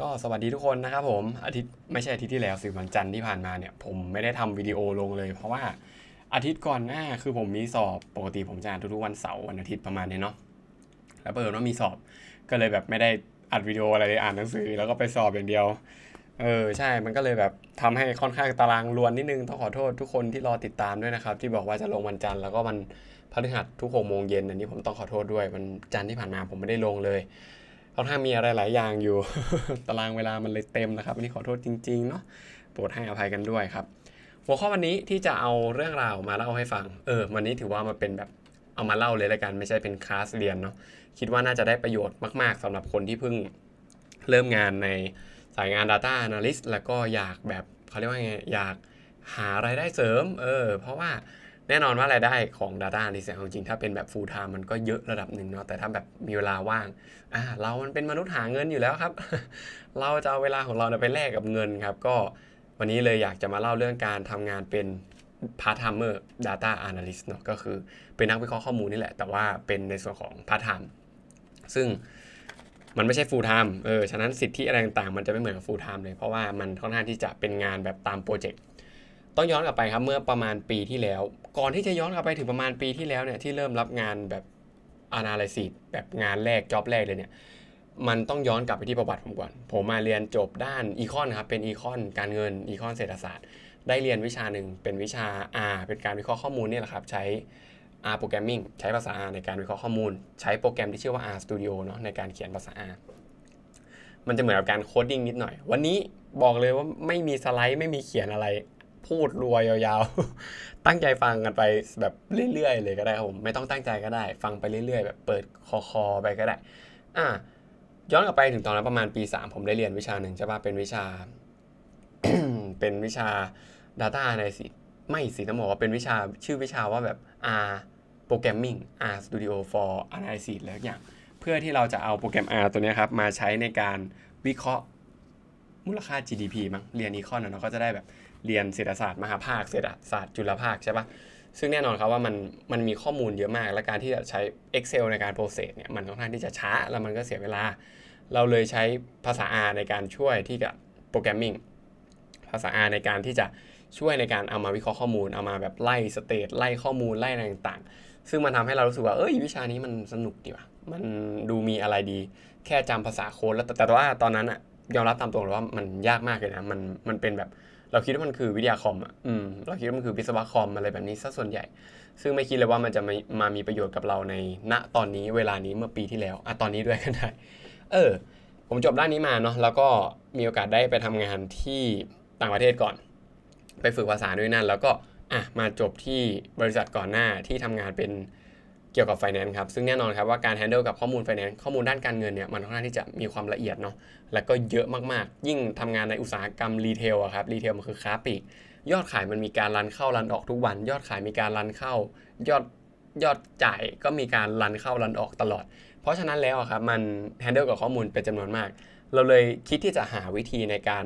ก็สวัสดีทุกคนนะครับผมอาทิตย์ไม่ใช่อาทิตย์ที่แล้วสิวันจันทร์ที่ผ่านมาเนี่ยผมไม่ได้ทำวิดีโอลงเลย เพราะว่าอาทิตย์ก่อนหน้าคือผมมีสอบปกติผมจะอ่านทุกๆวันเสาร์วันอาทิตย์ประมาณนี้เนาะแล้วเปิดว่ามีสอบก็เลยแบบไม่ได้อัดวิดีโออะไรเลยอ่านหนังสือ แล้วก็ไปสอบอย่างเดียว เออใช่มันก็เลยแบบทำให้ค่อนข้างตารางรวนนิดนึงต้องขอโทษทุกคนที่รอติดตามด้วยนะครับ ที่บอกว่าจะลงวันจันทร์แล้วก็วันพฤหัสทุกหกโมงเย็นอันนี้ผมต้องขอโทษด้วยวันจันทร์ที่ผ่านมาผมไม่ได้ลงเลย ค่อนข้างมีอะไรหลายอย่างอยู่ ตารางเวลามันเลยเต็มนะครับอันนี้ขอโทษจริงๆเนาะโปรดให้อภัยกันด้วยครับ หัวข้อวันนี้ที่จะเอาเรื่องราวมาเล่าให้ฟังเออวันนี้ถือว่ามาเป็นแบบเอามาเล่าเลยละกันไม่ใช่เป็นคลาสเรียนเนาะคิดว่าน่าจะได้ประโยชน์มาก ๆสำหรับคนที่เพิ่งเริ่มงานในสายงาน Data Analyst แล้วก็อยากแบบเขาเรียกว่าไงอยากหารายได้เสริมเออเพราะว่า แน่นอนว่ารายได้ของ Data Analyst เนี่เอาจริงถ้าเป็นแบบ full time มันก็เยอะระดับหนึ่งเนาะแต่ถ้าแบบมีเวลาว่างอ่าเรามันเป็นมนุษย์หาเงินอยู่แล้วครับ เราจะเอาเวลาของเราไปแลกกับเงินครับ ก็วันนี้เลยอยากจะมาเล่าเรื่องการทำงานเป็น part timer data analyst เนาะก็คือเป็นนักวิเคราะห์ข้อมูลนี่แหละ แต่ว่าเป็นในส่วนของ part time ซึ่งมันไม่ใช่ full time เออ ฉะนั้นสิทธิอะไรต่างๆ มันจะไม่เหมือนกับ full time เลย เพราะว่ามันค่อนข้างที่จะเป็นงานแบบตามโปรเจกต์ ต้องย้อนกลับไปครับเมื่อประมาณปีที่แล้ว ก่อนที่จะย้อนกลับไปถึงประมาณปีที่แล้วเนี่ยที่เริ่มรับงานแบบ analysis แบบงานแรก job แรกเลยเนี่ยมันต้องย้อนกลับไปที่ประวัติผมก่อน ผมมาเรียนจบด้านอีคอนครับเป็นอีคอนการเงินอีคอนเศรษฐศาสตร์ ได้เรียนวิชาหนึ่งเป็นวิชา R เป็นการวิเคราะห์ข้อมูลเนี่ยแหละครับใช้ R programming ใช้ภาษา R ในการวิเคราะห์ข้อมูล ใช้โปรแกรมที่ชื่อว่า R Studio เนาะในการเขียนภาษา R มันจะเหมือนกับการโคดดิ้งนิดหน่อย วันนี้บอกเลยว่าไม่มีสไลด์ไม่มีเขียนอะไร พูดรัวยาวๆ ตั้งใจฟังกันไปแบบเรื่อยๆ เลยก็ได้ครับผมไม่ต้องตั้งใจก็ได้ ฟังไปเรื่อยๆ แบบเปิดคอคอๆไปก็ได้ อะย้อนกลับไปถึงตอนนั้นประมาณปี 3 ผมได้เรียนวิชาหนึ่งใช่ป่ะเป็นวิชา เป็นวิชา Data Analysis ไม่สิต้องบอกว่าเป็นวิชาชื่อวิชาว่าแบบ R Programming R Studio for Analysis แล้วอย่าง เพื่อที่เราจะเอาโปรแกรม R ตัวนี้ครับ มาใช้ในการวิเคราะห์มูลค่า GDP มั้งเรียนอีคอนเนาะก็จะได้แบบ เรียนเศรษฐศาสตร์มหาภาคเศรษฐศาสตร์จุลภาคใช่ปะซึ่งแน่นอนครับว่ามันมันมีข้อมูลเยอะมาก และการที่จะใช้ Excel ในการ process เนี่ยมันค่อนข้างที่จะช้าแล้วมันก็เสียเวลา เราเลยใช้ภาษา R ในการช่วยที่จะโปรแกรมมิ่งภาษา R ในการที่จะช่วยในการเอามาวิเคราะห์ข้อมูลเอามาแบบไล่สเตตไล่ข้อมูลไล่อะไรต่างๆ ซึ่งมันทำให้เรารู้สึกว่าเอ้ยวิชานี้มันสนุกดีว่ะมันดูมีอะไรดี แค่จำภาษาโค้ดแล้วแต่แต่ว่าตอนนั้นอะยอมรับตามตรงเลยว่ามันยากมากเลยนะมันมันเป็นแบบ เราคิดว่ามันคือวิทยาคอมอะอืมเราคิดว่ามันคือวิศวะคอมอะไรแบบนี้ซะส่วนใหญ่ ซึ่งไม่คิดเลยว่ามันจะมามามีประโยชน์กับเราในณตอนนี้เวลานี้เมื่อปีที่แล้วอะตอนนี้ด้วยก็ได้เออ ผมจบด้านนี้มาเนาะแล้วก็มีโอกาสได้ไปทำงานที่ต่างประเทศก่อน ไปฝึกภาษาด้วยนั่น แล้วก็อะมาจบที่บริษัทก่อนหน้าที่ทำงานเป็น เกี่ยวกับไฟแนนซ์ครับซึ่งแน่นอนครับว่าการแฮนเดิลกับข้อมูลไฟแนนซ์ข้อมูลด้านการเงินเนี่ยมันค่อนข้างที่จะมีความละเอียดเนาะแล้วก็เยอะมากๆ ยิ่งทำงานในอุตสาหกรรมรีเทลอะครับรีเทลมันคือค้าปลีกยอดขายมันมีการรันเข้ารันออกทุกวัน ยอดขายมีการรันเข้า ยอดยอดจ่ายก็มีการรันเข้ารันออกตลอด เพราะฉะนั้นแล้วครับมันแฮนเดิลกับข้อมูลเป็นจำนวนมาก เราเลยคิดที่จะหาวิธีในการ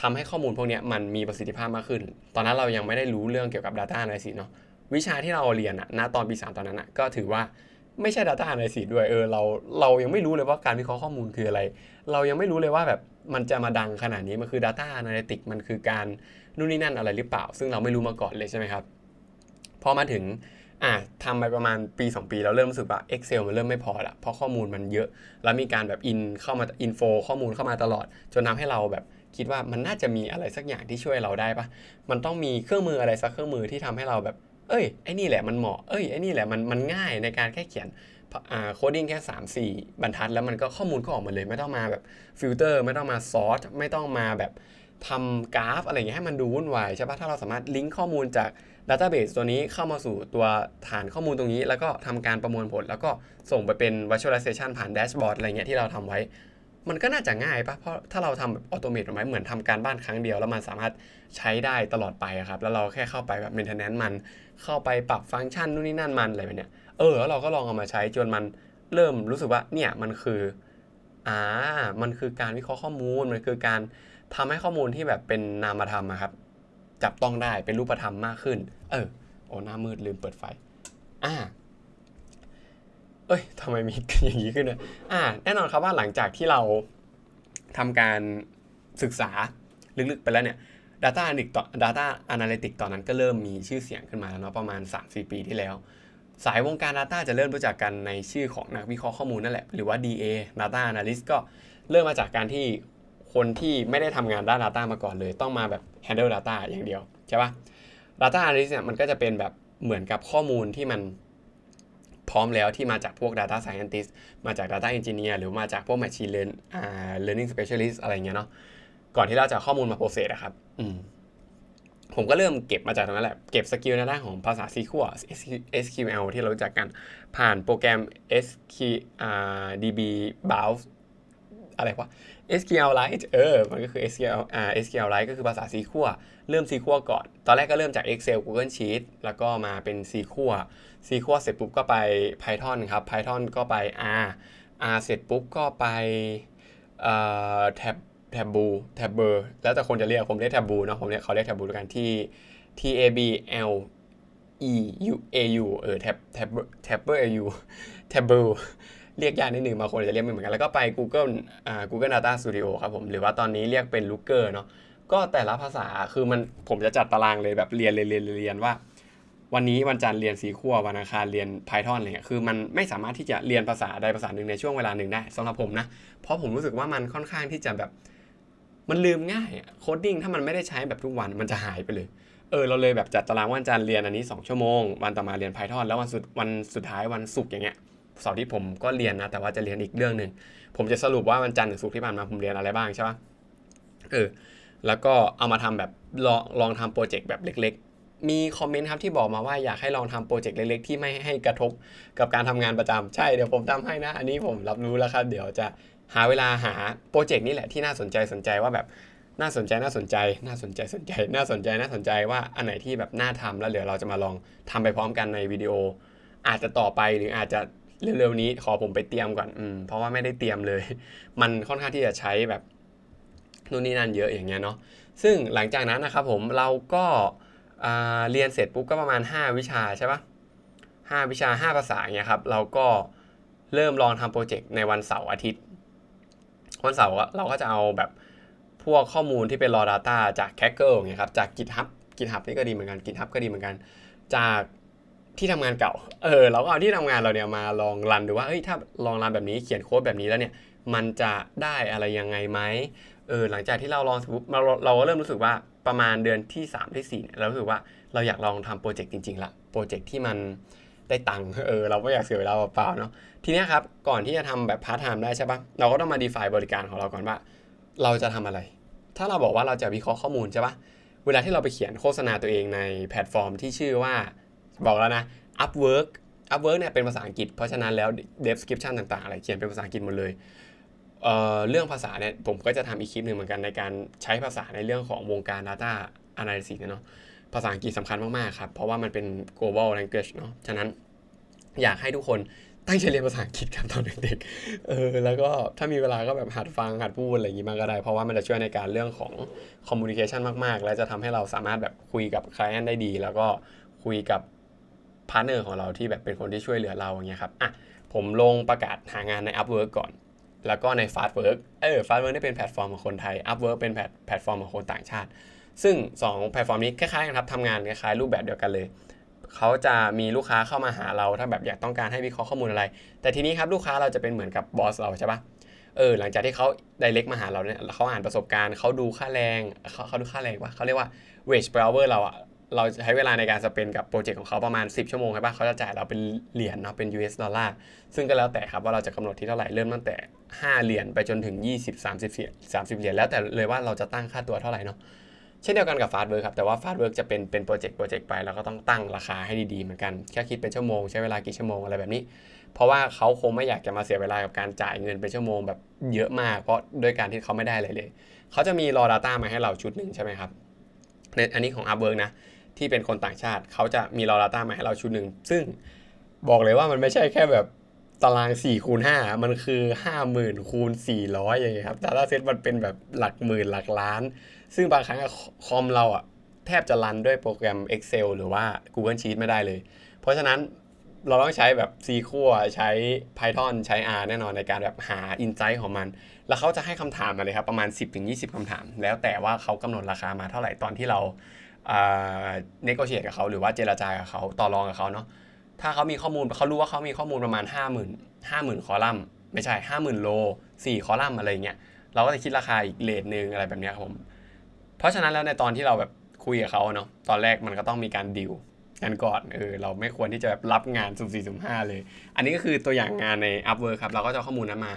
ทำให้ข้อมูลพวกนี้มันมีประสิทธิภาพมากขึ้น ตอนนั้นเรายังไม่ได้รู้เรื่องเกี่ยวกับ Data Analysis เนาะ วิชาที่เราเรียนอะณตอนปี3ตอนนั้นอะก็ถือว่าไม่ใช่ Data Analysis ด้วยเออเราเรายังไม่รู้เลยว่าการวิเคราะห์ข้อมูลคืออะไร เรายังไม่รู้เลยว่าแบบมันจะมาดังขนาดนี้ มันคือ Data Analytics มันคือการนู่นนี่นั่นอะไรหรือเปล่า ซึ่งเราไม่รู้มาก่อนเลยใช่ไหมครับ พอมาถึงอะทำไปประมาณปี 2 ปีเราเริ่มรู้สึกว่า Excel มันเริ่มไม่พอละเพราะข้อมูลมันเยอะ แล้วมีการแบบอินเข้ามาอินโฟข้อมูลเข้ามาตลอด จนทำให้เราแบบคิดว่ามันน่าจะมีอะไรสักอย่างที่ช่วยเราได้ปะมันต้องมีเครื่องมืออะไรสักเครื่องมือที่ทำให้เราแบบ เอ้ยไอ้นี่แหละมันเหมาะเอ้ยไอ้นี่แหละมันมันง่ายในการแค่เขียนโคดิ้งแค่ 3 4 บรรทัด แล้วมันก็ข้อมูลก็ออกมาเลยไม่ต้องมาแบบฟิลเตอร์ไม่ต้องมาซอร์ตไม่ต้องมาแบบทำกราฟอะไรเงี้ยให้มันดูวุ่นวายใช่ปะถ้าเราสามารถลิงก์ข้อมูลจาก Database ตัวนี้เข้ามาสู่ตัวฐานข้อมูลตรงนี้ แล้วก็ทำการประมวลผล แล้วก็ส่งไปเป็น Visualization ผ่านแดชบอร์ดอะไรเงี้ยที่เราทำไว้ มันก็น่าจะง่ายปะเพราะถ้าเราทำแบบออโตเมตออกมเหมือนทำการบ้านครั้งเดียว แล้วมันสามารถใช้ได้ตลอดไปครับ แล้วเราแค่เข้าไปแบบ maintenance มัน เข้าไปปรับฟังก์ชันนู่นนี่นั่นมันอะไรแบบเนี้ย เออแล้วเราก็ลองเอามาใช้จนมันเริ่มรู้สึกว่าเนี่ยมันคืออ่ามันคือการวิเคราะห์ข้อมูล มันคือการทำให้ข้อมูลที่แบบเป็นนามธรรมครับ จับต้องได้เป็นรูปธรรมมากขึ้น เออ โอ้หน้ามืดลืมเปิดไฟ อ่า เอ้ยทำไมมีอย่างนี้ขึ้นเนี่ยอ่า แน่นอนครับว่าหลังจากที่เราทำการศึกษาลึกๆไปแล้วเนี่ย Data Analytics ตอ Data Analytics ตอนนั้นก็เริ่มมีชื่อเสียงขึ้นมาแล้วเนาะประมาณ 3-4 ปีที่แล้ว สายวงการ Data จะเริ่มรู้จักกันในชื่อของนักวิเคราะห์ข้อมูลนั่นแหละ หรือว่า DA Data Analyst ก็เริ่มมาจากการที่คนที่ไม่ได้ทำงานด้าน Data มาก่อนเลย ต้องมาแบบ handle Data อย่างเดียว ใช่ปะ Data Analyst เนี่ยมันก็จะเป็นแบบเหมือนกับข้อมูลที่มัน พร้อมแล้วที่มาจากพวก Data Scientist มาจาก Data Engineer หรือมาจากพวก Machine Learn อ่า Learning Specialist อะไรเงี้ยเนาะก่อนที่เราจะข้อมูลมาโปรเซสอะครับอืผมก็เริ่มเก็บมาจากตรงนั้นแหละ เก็บสกิลในด้านของภาษา SQL SQL ที่เรารู้จักกัน ผ่านโปรแกรม SQDB Browse อะไรวะ SQLite เออ มันก็คือ SQL อ่า SQLite ก็คือภาษา SQL เริ่ม SQL ก่อน ตอนแรกก็เริ่มจาก Excel Google Sheet แล้วก็มาเป็น SQL SQL เสร็จปุ๊บก็ไป Python ครับ Python ก็ไป R R เสร็จปุ๊บก็ไปเอ่อ Tab แท็บบูแท็บเบอร์แล้วแต่คนจะเรียกผมเรียกแท็บบูเนาะผมเรียกเขาเรียกแท็บบูด้วยกันที่ T A B L E U A U เออแท็บแท็บแท็บเบอร์ U แท็บบอร์เรียกยากนิดนึงบางคนจะเรียกไม่เหมือนกัน แล้วก็ไป Google อ่า Google Data Studio ครับผม หรือว่าตอนนี้เรียกเป็น Looker เนาะก็แต่ละภาษาคือมันผมจะจัดตารางเลยแบบเรียนเรียนเรียนว่า วันนี้วันจันทร์เรียนสีขั้ววันอังคารเรียน Python อะไรเงี้ยคือมันไม่สามารถที่จะเรียนภาษาใดภาษาหนึ่งในช่วงเวลาหนึ่งได้สำหรับผมนะ เพราะผมรู้สึกว่ามันค่อนข้างที่จะแบบมันลืมง่ายอะโคดดิ้งถ้ามันไม่ได้ใช้แบบทุกวันมันจะหายไปเลยเออเราเลยแบบจัดตารางวันจันทร์เรียนอันนี้ 2 ชั่วโมง วันต่อมาเรียน Python แล้ววันสุดวันสุดท้ายวันศุกร์อย่างเงี้ยเสาร์ที่ผมก็เรียนนะแต่ว่าจะเรียนอีกเรื่องหนึ่งผมจะสรุปว่าวันจันทร์ถึงศุกร์ที่ผ่านมาผมเรียนอะไรบ้างใช่ปะเออแล้วก็เอามาทำแบบลองลองทำโปรเจกต์แบบเล็ก มีคอมเมนต์ครับที่บอกมาว่าอยากให้ลองทำโปรเจกต์เล็กๆ ที่ไม่ให้กระทบกับการทำงานประจำใช่เดี๋ยวผมทำให้นะ อันนี้ผมรับรู้แล้วครับเดี๋ยวจะหาเวลาหาโปรเจกต์นี้แหละที่น่าสนใจสนใจว่าแบบน่าสนใจน่าสนใจน่าสนใจสนใจ น่าสนใจน่าสนใจว่าอันไหนที่แบบน่าทำแล้วเดี๋ยวเราจะมาลองทำไปพร้อมกันในวิดีโอ อาจจะต่อไปหรืออาจจะเร็วๆนี้ขอผมไปเตรียมก่อนอืมเพราะว่าไม่ได้เตรียมเลย มันค่อนข้างที่จะใช้แบบนู่นนี่นั่นเยอะอย่างเงี้ยเนาะซึ่งหลังจากนั้นนะครับผมเราก็ เรียนเสร็จปุ๊บก็ประมาณ 5 วิชาใช่ปะห้าวิชา 5 ภาษาอย่าเงี้ยครับ เราก็เริ่มลองทำโปรเจกต์ในวันเสาร์อาทิตย์ วันเสาร์เราก็จะเอาแบบพวกข้อมูลที่เป็น raw data จาก Kaggle อย่างเงี้ยครับ จาก GitHub GitHub นี่ก็ดีเหมือนกัน GitHub ก็ดีเหมือนกัน จากที่ทำงานเก่า เออ เราก็เอาที่ทำงานเราเนี่ยมาลองรันดูว่า เฮ้ย ถ้าลองรันแบบนี้ เขียนโค้ดแบบนี้แล้วเนี่ย มันจะได้อะไรยังไงไหม เออ หลังจากที่เราลองปุ๊บเราเราก็เริ่มรู้สึกว่า ประมาณเดือนที่ 3 ที่4เนี่ยเรารู้สึกว่าเราอยากลองทำโปรเจกต์จริงๆละโปรเจกต์ที่มันได้ตังค์เออเราไม่อยากเสียเวลาเปล่าๆเนาะทีนี้ครับก่อนที่จะทำแบบพาร์ทไทม์ได้ใช่ปะเราก็ต้องมา define บริการของเราก่อนว่า เราจะทำอะไร ถ้าเราบอกว่าเราจะวิเคราะห์ข้อมูลใช่ปะเวลาที่เราไปเขียนโฆษณาตัวเองในแพลตฟอร์มที่ชื่อว่าบอกแล้วนะ Upwork Upwork เนี่ยเป็นภาษาอังกฤษเพราะฉะนั้นแล้ว description ต่างๆ อะไรเขียนเป็นภาษาอังกฤษหมดเลย เเรื่องภาษาเนี่ยผมก็จะทำอีกคลิปหนึ่งเหมือนกันในการใช้ภาษาในเรื่องของวงการ Data Analysis เนี่ยเนาะภาษาอังกฤษสำคัญมาก ๆ ครับ เพราะว่ามันเป็น global language เนาะฉะนั้นอยากให้ทุกคนตั้งใจเรียนภาษาอังกฤษครับตอนเด็กๆเออแล้วก็ถ้ามีเวลาก็แบบหัดฟังหัดพูดอะไรอย่างงี้มางก็ได้ เพราะว่ามันจะช่วยในการเรื่องของ communication มาก ๆ และจะทำให้เราสามารถแบบคุยกับ client ได้ดี แล้วก็คุยกับพาร์ n เนอร์ของเราที่แบบเป็นคนที่ช่วยเหลือเราอย่างเงี้ยครับอะผมลงประกาศหางานใน Upwork ก่อน แล้วก็ใน Fastwork เออ Fastwork นี่เป็นแพลตฟอร์มของคนไทย Upwork เป็นแพลตแพลตฟอร์มของคนต่างชาติ ซึ่ง 2 แพลตฟอร์มนี้คล้ายๆกันครับทำงานคล้ายๆรูปแบบเดียวกันเลย เขาจะมีลูกค้าเข้ามาหาเราถ้าแบบอยากต้องการให้วิเคราะห์ข้อมูลอะไร แต่ทีนี้ครับลูกค้าเราจะเป็นเหมือนกับบอสเราใช่ปะเออหลังจากที่เขาไดเรกมาหาเราเนี่ยเขาอ่านประสบการณ์เขาดูค่าแรงเขาเขาดูค่าแรงวะเขาเรียกว่า wage per hour เราอะ เราใช้เวลาในการสเปนกับโปรเจกต์ของเขาประมาณ 10 ชั่วโมงใช่ปะเขาจะจ่ายเราเป็นเหรียญเนาะเป็น US ดอลลาร์ซึ่งก็แล้วแต่ครับว่าเราจะกำหนดที่เท่าไหร่เริ่มตั้งแต่ 5 เหรียญไปจนถึง 20 30เหรียญ30 เหรียญแล้วแต่เลยว่าเราจะตั้งค่าตัวเท่าไหร่เนาะเช่นเดียวกันกับฟาสต์เวิร์กครับแต่ว่าฟาสต์เวิร์กจะเป็นเป็นโปรเจกต์โปรเจกต์ไปแล้วก็ต้องตั้งราคาให้ดีๆเหมือนกันแค่คิดเป็นชั่วโมงใช้เวลากี่ชั่วโมงอะไรแบบนี้ เพราะว่าเขาคงไม่อยากจะมาเสียเวลากับการจ่ายเงินเป็นชั่วโมงแบบเยอะมาก เพราะด้วยการที่เขาไม่ได้อะไรเลย เขาจะมีรอ Data มาให้เราชุดหนึ่งใช่ไหมครับในอันนี้ของ Upwork นะ ที่เป็นคนต่างชาติ เขาจะมีรอ Data มาให้เราชุดหนึ่ง ซึ่งบอกเลยว่ามันไม่ใช่แค่แบบตาราง4คูณ5มันคือ 50,000คูณ400 อย่างเงี้ยครับ Data Set มันเป็นแบบหลักหมื่นหลักล้าน ซึ่งบางครั้งคอมเราอะแทบจะรันด้วยโปรแกรม Excel หรือว่า Google Sheet ไม่ได้เลย เพราะฉะนั้นเราต้องใช้แบบ SQL ใช้ Python ใช้ R แน่นอนในการแบบหา insight ของมัน แล้วเขาจะให้คำถามมาเลยครับ ประมาณ 10-20คำถาม แล้วแต่ว่าเขากำหนดราคามาเท่าไหร่ตอนที่เรา อ่า negotiate กับเขาหรือว่าเจรจากับเขาต่อรองกับเขาเนาะถ้าเขามีข้อมูลเขารู้ว่าเขามีข้อมูลประมาณ 5 0 0 0 0 5 0,000 คอลัมน์ไม่ใช่ 50,000 โล 4 คอลัมน์อะไรเงี้ยเราก็จะคิดราคาอีกเลทหนึ่งอะไรแบบนี้ครับผม เพราะฉะนั้นแล้วในตอนที่เราแบบคุยกับเขาเนาะตอนแรกมันก็ต้องมีการดิวกันก่อนเออเราไม่ควรที่จะแบบรับงานสุ่มสี่สุ่มห้าเลย อันนี้ก็คือตัวอย่างงานใน Upwork ครับเราก็จะข้อมูลนั้นมา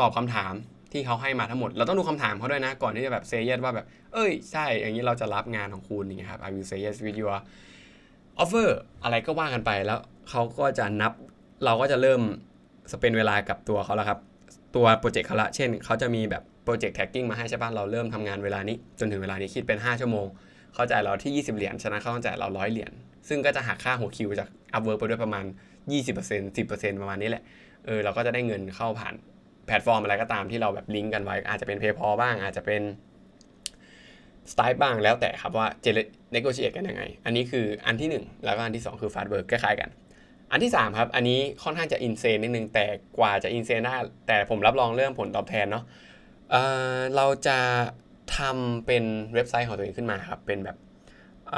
ตอบคำถาม ที่เขาให้มาทั้งหมด เราต้องดูคำถามเขาด้วยนะ ก่อนที่จะแบบเซ y ย s ว่าแบบ เอ้ย ใช่ อย่างนี้เราจะรับงานของคุณอย่างเงี้ยครับ I will say yes with your offer อะไรก็ว่ากันไปแล้วเขาก็จะนับ เราก็จะเริ่มสเปนเวลากับตัวเขาแล้วครับ ตัวโปรเจกต์เขาละ เช่น เขาจะมีแบบโปรเจกต์แท็กกิ้งมาให้ใช่ป่ะ เราเริ่มทำงานเวลานี้ จนถึงเวลานี้คิดเป็น 5 ชั่วโมง เขาจ่ายเราที่ 20 เหรียญฉะนั้นเขาต้องจ่ายเรา 100 เหรียญ ซึ่งก็จะหักค่าหัวคิวจาก Upwork ไปด้วยประมาณ 20% 10%ประมาณนี้แหละ เออ เราก็จะได้เงินเข้าผ่าน แพลตฟอร์มอะไรก็ตามที่เราแบบลิงก์กันไว้ อาจจะเป็น PayPal บ้างอาจจะเป็นสไตล์บ้างแล้วแต่ครับว่าเจเนโก t ิเอกันยังไง อันนี้คืออันที่ 1 แล้วก็อันที่ 2 คือฟาสเวิร์กคล้ายๆกัน อันที่ 3 ครับ อันนี้ค่อนข้างจะอินเซนนิดนึง แต่กว่าจะอินเซนได้แต่ผมรับรองเรื่องผลตอบแทนเนาะเเราจะทำเป็นเว็บไซต์ของตัวเองขึ้นมาครับ เป็นแบบเอ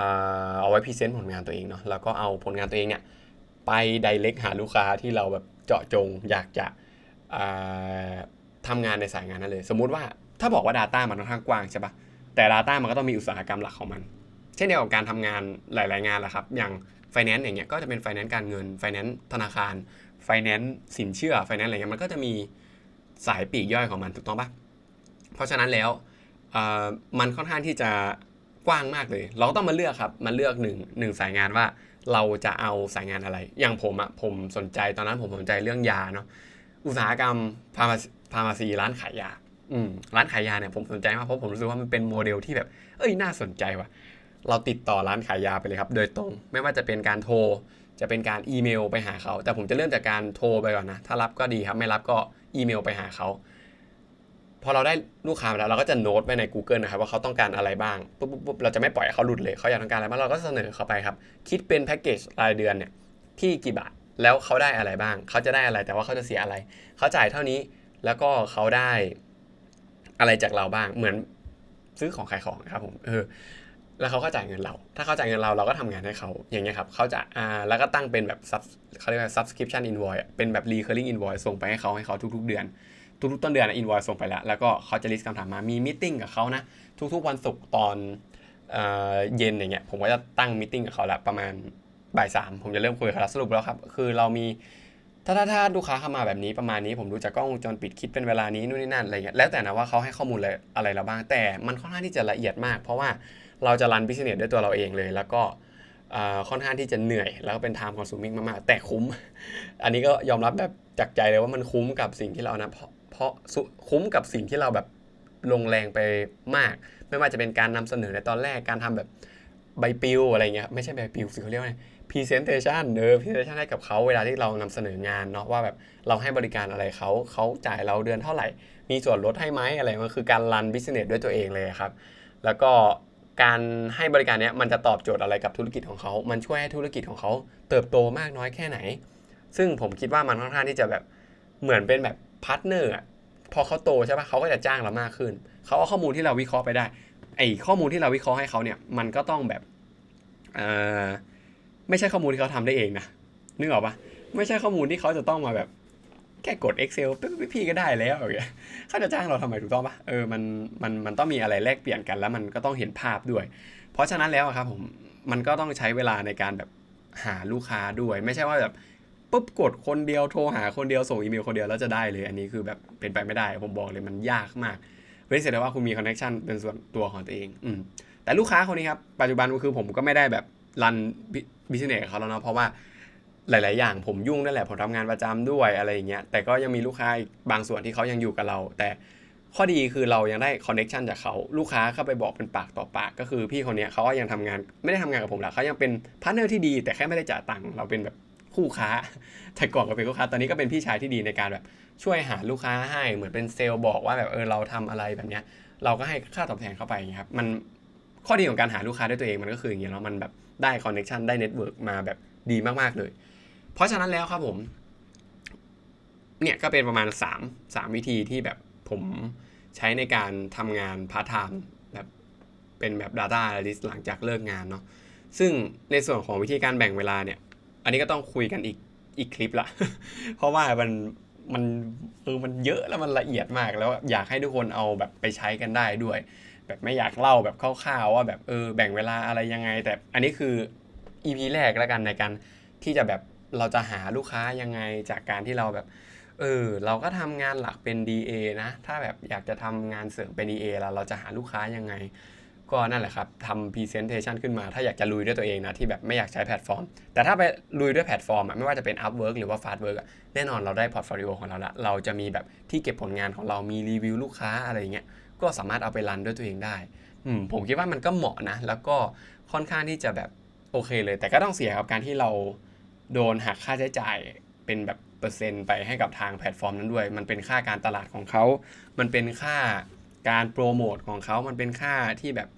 เอาไว้พรีเซนต์ผลงานตัวเองเนาะแล้วก็เอาผลงานตัวเองเนี่ยไปไดเ c กหาลูกค้าที่เราแบบเจาะจงอยากจะ ทำงานในสายงานนั้นเลย สมมุติว่าถ้าบอกว่า Data มันค่อนข้างกว้างใช่ปะแต่ Data มันก็ต้องมีอุตสาหกรรมหลักของมัน เช่นเดียวกับการทำงานหลาย ๆ งานแหละครับ อย่าง Finance อย่างเงี้ยก็จะเป็น Finance การเงิน Finance ธนาคาร Finance สินเชื่อ Finance อะไรเงี้ยมันก็จะมีสายปีกย่อยของมันถูกต้องปะเพราะฉะนั้นแล้วมันค่อนข้างที่จะกว้างมากเลย เราต้องมาเลือกครับ มาเลือกหนึ่งหนึ่งสายงานว่าเราจะเอาสายงานอะไร อย่างผมอะผมสนใจตอนนั้นผมสนใจเรื่องยาเนาะ อุตสาหกรรมพามาพามาซีร้านขายยาอืมร้านขายยาเนี่ยผมสนใจมากเพราะผมรู้สึกว่ามันเป็นโมเดลที่แบบ เอ้ยน่าสนใจว่ะ เราติดต่อร้านขายยาไปเลยครับ โดยตรงไม่ว่าจะเป็นการโทร จะเป็นการอีเมลไปหาเขา แต่ผมจะเริ่มจากการโทรไปก่อนนะ ถ้ารับก็ดีครับ ไม่รับก็อีเมลไปหาเขาพอเราได้ลูกค้ามาแล้วเราก็จะโน้ตไว้ใน Google นะครับว่าเขาต้องการอะไรบ้างปุ๊บปุ๊บปุ๊บเราจะไม่ปล่อยให้เขาหลุดเลยเขาอยากต้องการอะไรบ้างเราก็เสนอเขาไปครับ คิดเป็นแพ็กเกจรายเดือนเนี่ยที่กี่บาท แล้วเขาได้อะไรบ้าง เขาจะได้อะไร แต่ว่าเขาจะเสียอะไร เขาจ่ายเท่านี้ แล้วก็เขาได้อะไรจากเราบ้าง เหมือนซื้อของขายของนะครับผม เออ แล้วเขาก็จ่ายเงินเรา ถ้าเขาจ่ายเงินเรา เราก็ทำงานให้เขา อย่างเงี้ยครับ เขาจะ อ่า แล้วก็ตั้งเป็นแบบ sub เขาเรียกว่า subscription invoice เป็นแบบ recurring invoice ส่งไปให้เขาให้เขาทุก ๆ เดือน ทุกๆต้นเดือนนะ invoice ส่งไปแล้ว แล้วก็เขาจะ list คำถามมา มี meeting กับเขานะ ทุกๆวันศุกร์ตอนเออเย็นอย่างเงี้ย ผมก็จะตั้ง meeting กับเขาละประมาณ บ่ายสามผมจะเริ่มคุยกับสรุปแล้วครับ คือเรามีถ้าถ้าถ้าลูกค้าเข้ามาแบบนี้ประมาณนี้ ผมดูจากกล้องวงจรปิดคิดเป็นเวลานี้นู่นนี่นั่นอะไรเงี้ยแล้วแต่นะว่าเขาให้ข้อมูลอะไรอะไรเราบ้าง แต่มันค่อนข้างที่จะละเอียดมาก เพราะว่าเราจะรันบิสเนสด้วยตัวเราเองเลย แล้วก็ค่อนข้างที่จะเหนื่อย แล้วก็เป็น time consuming มากๆแต่คุ้ม อันนี้ก็ยอมรับแบบจากใจเลยว่ามันคุ้มกับสิ่งที่เรานะเพราะเพราะคุ้มกับสิ่งที่เราแบบลงแรงไปมาก ไม่ว่าจะเป็นการนำเสนอในตอนแรกการทำแบบใบปลิวอะไรเงี้ยไม่ใช่ใบปลิวสิเขาเรียกว่า presentation เนอ presentation ให้กับเขาเวลาที่เรานำเสนองานเนาะว่าแบบเราให้บริการอะไรเขาเขาจ่ายเราเดือนเท่าไหร่ มีส่วนลดให้ไหมอะไรมันคือการรัน business ด้วยตัวเองเลยครับ แล้วก็การให้บริการเนี้ยมันจะตอบโจทย์อะไรกับธุรกิจของเขา มันช่วยให้ธุรกิจของเขาเติบโตมากน้อยแค่ไหน ซึ่งผมคิดว่ามันค่อนข้างที่จะแบบเหมือนเป็นแบบพาร์ทเนอร์อะพอเขาโตใช่ปะเขาก็จะจ้างเรามากขึ้น เขาเอาข้อมูลที่เราวิเคราะห์ไปได้ ไอข้อมูลที่เราวิเคราะห์ให้เขาเนี่ย มันก็ต้องแบบ เอ่อ ไม่ใช่ข้อมูลที่เขาทำได้เองนะนึกออกปะไม่ใช่ข้อมูลที่เขาจะต้องมาแบบ แค่กด Excel ปึ๊บพี่ก็ได้แล้วอย่างเงี้ยเขาจะจ้างเราทำไมถูกต้องปะเออมันมันมันต้องมีอะไรแลกเปลี่ยนกันแล้วมันก็ต้องเห็นภาพด้วย เพราะฉะนั้นแล้วครับผมมันก็ต้องใช้เวลาในการแบบหาลูกค้าด้วย ไม่ใช่ว่าแบบปุ๊บกดคนเดียวโทรหาคนเดียวส่งอีเมลคนเดียวแล้วจะได้เลย อันนี้คือแบบเป็นไปไม่ได้ ผมบอกเลยมันยากมากเว้นเสียแต่ว่าคุณมีคอนเนคชันเป็นส่วนตัวของตัวเองอืมแต่ลูกค้าคนนี้ครับปัจจุบันก็คือผมก็ไม่ได้แบบ รันบิสเนสเขาแล้วเนาะเพราะว่าหลาย ๆ อย่างผมยุ่งนั่นแหละผมทำงานประจำด้วยอะไรอย่างเงี้ยแต่ก็ยังมีลูกค้าอีกบางส่วนที่เขายังอยู่กับเรา แต่ข้อดีคือเรายังได้คอนเน็ชันจากเขาลูกค้าเข้าไปบอกเป็นปากต่อปาก ก็คือพี่คนนี้เขาก็ยังทำงานไม่ได้ทำงานกับผมแหละเขายังเป็นพาร์ทเนอร์ที่ดี แต่แค่ไม่ได้จ่ายตังค์เราเป็นแบบคู่ค้า แต่ก่อนก็เป็นคู่ค้าตอนนี้ก็เป็นพี่ชายที่ดีในการแบบช่วยหาลูกค้าให้เหมือนเป็นเซลล์บอกว่าแบบเออเราทำอะไรแบบเนี้ยเราก็ให้ค่าตอบแทนเข้าไปอย่างเงี้ยครับมันข้อดีของการหาลูกค้าด้วยตัวเองมันก็คืออย่างเงี้ยเนาะมันแบบ ได้คอนเน็ชันได้เน็ตเวิร์กมาแบบดีมากๆเลย เพราะฉะนั้นแล้วครับผม เนี่ยก็เป็นประมาณ 3 3 วิธีที่แบบผมใช้ในการทำงานพาร์ทไทม์แบบเป็นแบบ Data Analyst หลังจากเลิกงานเนาะซึ่งในส่วนของวิธีการแบ่งเวลาเนี่ย อันนี้ก็ต้องคุยกันอีกอีกคลิปละ เพราะว่ามันมันเออมันเยอะแล้วมันละเอียดมากแล้วอยากให้ทุกคนเอาแบบไปใช้กันได้ด้วย แบบไม่อยากเล่าแบบคร่าวๆว่าแบบเออแบ่งเวลาอะไรยังไง แต่อันนี้คือ EP แรกแล้วกันในการที่จะแบบเราจะหาลูกค้ายังไงจากการที่เราแบบเออเราก็ทำงานหลักเป็น DA นะ ถ้าแบบอยากจะทำงานเสริมเป็น DA แล้วเราจะหาลูกค้ายังไง ก็นั่นแหละครับทำ Presentation ขึ้นมา ถ้าอยากจะลุยด้วยตัวเองนะ ที่แบบไม่อยากใช้แพลตฟอร์ม แต่ถ้าไปลุยด้วยแพลตฟอร์มอะไม่ว่าจะเป็น Upwork หรือว่า Fastwork แน่นอนเราได้พอร์ตโฟลิโอของเราละเราจะมีแบบที่เก็บผลงานของเรามีรีวิวลูกค้าอะไรอย่างเงี้ย ก็สามารถเอาไปรันด้วยตัวเองได้อืมผมคิดว่ามันก็เหมาะนะ แล้วก็ค่อนข้างที่จะแบบโอเคเลย แต่ก็ต้องเสียกับการที่เราโดนหักค่าใช้จ่ายเป็นแบบเปอร์เซ็นต์ไปให้กับทางแพลตฟอร์มนั้นด้วย มันเป็นค่าการตลาดของเขา มันเป็นค่าการโปรโมทของเขา มันเป็นค่าที่แบบ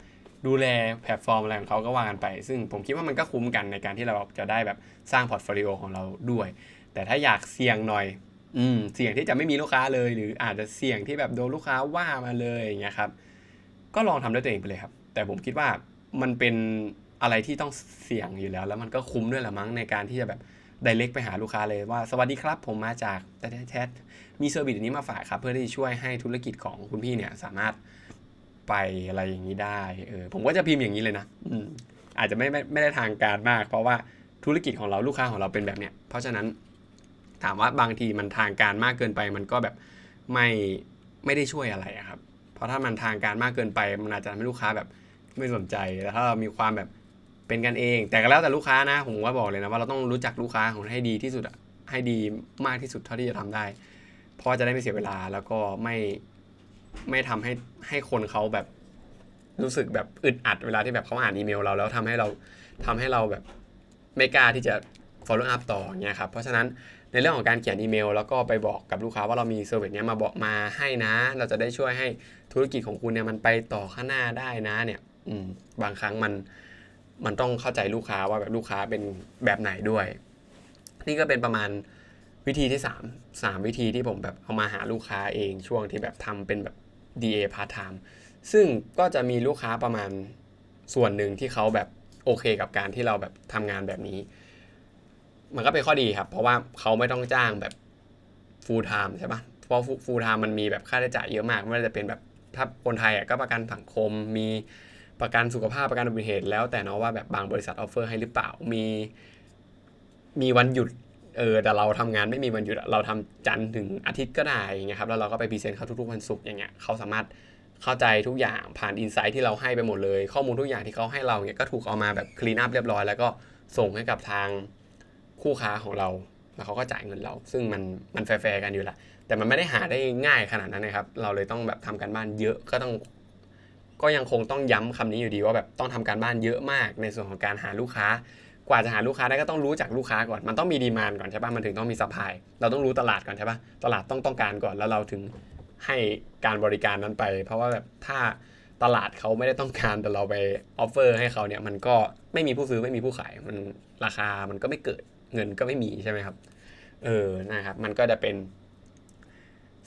ดูแลแพลตฟอร์มอะไรของเขาก็ว่ากันไป ซึ่งผมคิดว่ามันก็คุ้มกันในการที่เราจะได้แบบสร้างพอร์ตโฟลิโอของเราด้วย แต่ถ้าอยากเสี่ยงหน่อย อืมเสี่ยงที่จะไม่มีลูกค้าเลย หรืออาจจะเสี่ยงที่แบบโดนลูกค้าว่ามาเลยอย่างเงี้ยครับ ก็ลองทำด้วยตัวเองไปเลยครับ แต่ผมคิดว่ามันเป็นอะไรที่ต้องเสี่ยงอยู่แล้ว แล้วมันก็คุ้มด้วยละมั้งในการที่จะแบบไดเ c กไปหาลูกค้าเลยว่าสวัสดีครับผมมาจากแต่แชทมีเซอร์วิสอันนี้มาฝากครับ เพื่อที่จะช่วยให้ธุรกิจของคุณพี่เนี่ยสามารถไปอะไรอย่างนี้ได้เออผมก็จะพิมพ์อย่างนี้เลยนะอืมอาจจะไม่ไม่ไม่ได้ทางการมาก เพราะว่าธุรกิจของเราลูกค้าของเราเป็นแบบเนี้ยเพราะฉะนั้น ถามว่าบางทีมันทางการมากเกินไป มันก็แบบไม่ไม่ได้ช่วยอะไรครับ เพราะถ้ามันทางการมากเกินไป มันอาจจะทำให้ลูกค้าแบบไม่สนใจแต่ถ้าเรามีความแบบเป็นกันเอง แต่ก็แล้วแต่ลูกค้านะผมว่าบอกเลยนะว่าเราต้องรู้จักลูกค้าของเราให้ดีที่สุดให้ดีมากที่สุดเท่าที่จะทำได้ เพราะจะได้ไม่เสียเวลาแล้วก็ไม่ไม่ทำให้ให้คนเขาแบบรู้สึกแบบอึดอัดเวลาที่แบบเขาอ่านอีเมลเราแล้วทำให้เราทำให้เราแบบไม่กล้าที่จะ follow up ต่อเงี้ยครับ เพราะฉะนั้น ในเรื่องของการเขียนอีเมล แล้วก็ไปบอกกับลูกค้าว่าเรามีเซอร์วิสเนี้ยมาบอกมาให้นะ เราจะได้ช่วยให้ธุรกิจของคุณเนี่ยมันไปต่อข้างหน้าได้นะเนี่ยอืมบางครั้งมันมันต้องเข้าใจลูกค้าว่าแบบลูกค้าเป็นแบบไหนด้วย นี่ก็เป็นประมาณวิธีที่ 3 3 วิธีที่ผมแบบเอามาหาลูกค้าเองช่วงที่แบบทำเป็นแบบ DA part time ซึ่งก็จะมีลูกค้าประมาณส่วนหนึ่งที่เขาแบบโอเคกับการที่เราแบบทำงานแบบนี้ มันก็เป็นข้อดีครับ เพราะว่าเขาไม่ต้องจ้างแบบ full time ใช่ปะเพราะ full time มันมีแบบค่าใช้จ่ายเยอะมากไม่ว่าจะเป็นแบบถ้าคนไทยอะก็ประกันสังคม มีประกันสุขภาพประกันอุบัติเหตุ แล้วแต่เนาะว่าแบบบางบริษัทออฟเฟอร์ให้หรือเปล่ามี มีวันหยุดเออแต่เราทำงานไม่มีวันหยุดเราทำจันทร์ถึงอาทิตย์ก็ได้อย่างเงี้ยครับแล้วเราก็ไปพรีเซนต์เขาทุกๆวันศุกร์อย่างเงี้ยเขาสามารถเข้าใจทุกอย่างผ่านอินไซต์ที่เราให้ไปหมดเลย ข้อมูลทุกอย่างที่เขาให้เราเนี่ยก็ถูกเอามาแบบคลีนอัพเรียบร้อยแล้วก็ส่งให้กับทาง คู่ค้าของเราแล้วเขาก็จ่ายเงินเรา ซึ่งมันมันแฟร์กันอยู่แหละแต่มันไม่ได้หาได้ง่ายขนาดนั้นนะครับ เราเลยต้องแบบทำการบ้านเยอะก็ต้อง ก็ยังคงต้องย้ำคำนี้อยู่ดีว่าแบบต้องทำการบ้านเยอะมาก ในส่วนของการหาลูกค้ากว่าจะหาลูกค้าได้ก็ต้องรู้จักลูกค้าก่อน มันต้องมีดีมานก่อนใช่ปะมันถึงต้องมีซัพพลายเราต้องรู้ตลาดก่อนใช่ปะตลาดต้องต้องการก่อนแล้วเราถึงให้การบริการนั้นไป เพราะว่าแบบถ้าตลาดเขาไม่ได้ต้องการแต่เราไปออฟเฟอร์ให้เขาเนี่ยมันก็ไม่มีผู้ซื้อไม่มีผู้ขายมันราคามันก็ไม่เกิด เงินก็ไม่มีใช่ไหมครับ เออนะครับ มันก็จะเป็น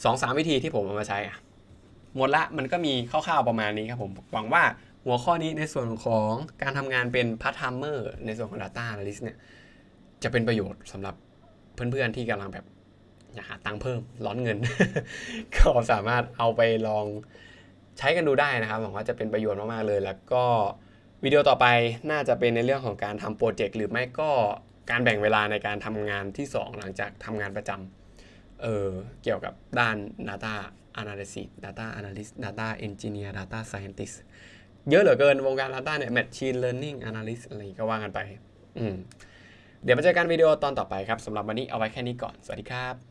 สองสามวิธีที่ผมเอามาใช้อะหมดละมันก็มีคร่าวๆประมาณนี้ครับผมหวังว่าหัวข้อนี้ในส่วนของการทำงานเป็นพาร์ทไทเมอร์ในส่วนของ Data Analyst เนี่ยจะเป็นประโยชน์สำหรับเพื่อนๆที่กำลังแบบอยากหาตังค์เพิ่มร้อนเงิน ก็สามารถเอาไปลองใช้กันดูได้นะครับหวังว่าจะเป็นประโยชน์มากๆเลย แล้วก็วิดีโอต่อไปน่าจะเป็นในเรื่องของการทำโปรเจกต์หรือไม่ก็ การแบ่งเวลาในการทำงานที่ 2 หลังจากทำงานประจำเออเกี่ยวกับด้าน Data Analysis Data Analyst Data Engineer Data Scientist เยอะเหลือเกินวงการ Data เนี่ย Machine Learning Analyst อะไรก็ว่ากันไป อืมเดี๋ยวมาเจอกันวิดีโอตอนต่อไปครับสำหรับวันนี้เอาไว้แค่นี้ก่อน สวัสดีครับ